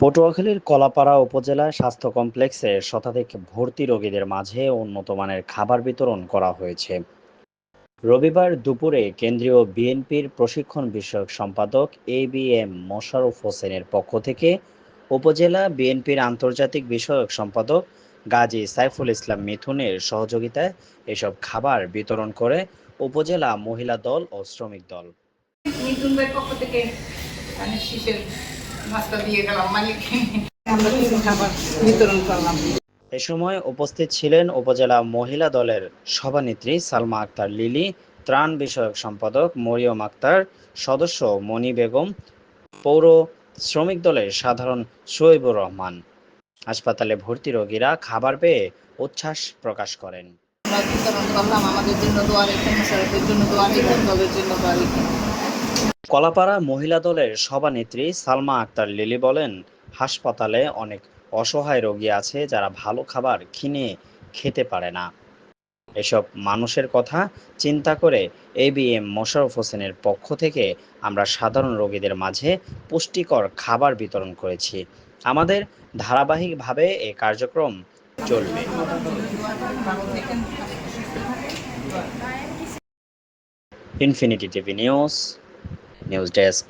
পটুয়াখালীর কলাপাড়া উপজেলা স্বাস্থ্য কমপ্লেক্সে শতাধিক ভর্তি রোগীদের মাঝে উন্নত মানের খাবার বিতরণ করা হয়েছে। রবিবার দুপুরে কেন্দ্রীয় বিএনপির প্রশিক্ষণ বিষয়ক সম্পাদক এ বি এম মোশাররফ হোসেনের পক্ষ থেকে উপজেলা বিএনপির আন্তর্জাতিক বিষয়ক সম্পাদক গাজী সাইফুল ইসলাম মিথুনের সহযোগিতায় এসব খাবার বিতরণ করে উপজেলা মহিলা দল ও শ্রমিক দল। মিথুন পক্ষ থেকে মানে দিয়ে গেলাম মালিককে আমরা কিছু খাবার বিতরণ করলাম। এ সময় উপস্থিত ছিলেন উপজেলা মহিলা দলের সভানেত্রী সালমা আক্তার লিলি ত্রাণ বিষয়ক সম্পাদক মরিয়ম আক্তার সদস্য মনি বেগম পৌর শ্রমিক দলের সাধারণ শোয়েবুর রহমান। হাসপাতালে ভর্তি রোগীরা খাবার পেয়ে উচ্ছ্বাস প্রকাশ করেন। আমাদের জন্য দোয়া রেখেন জন্য দোয়া রেখেন দলের জন্য দোয়া রেখেন। কলাপাড়া মহিলা দলের সভানেত্রী সালমা আক্তার লিলি বলেন, হাসপাতালে অনেক অসহায় রোগী আছে যারা ভালো খাবার কিনে খেতে পারে না। এসব মানুষের কথা চিন্তা করে এ বি এম মোশাররফ হোসেনের পক্ষ থেকে আমরা সাধারণ রোগীদের মাঝে পুষ্টিকর খাবার বিতরণ করেছি। আমাদের ধারাবাহিকভাবে এই কার্যক্রম চলবে। Infinity TV news news desk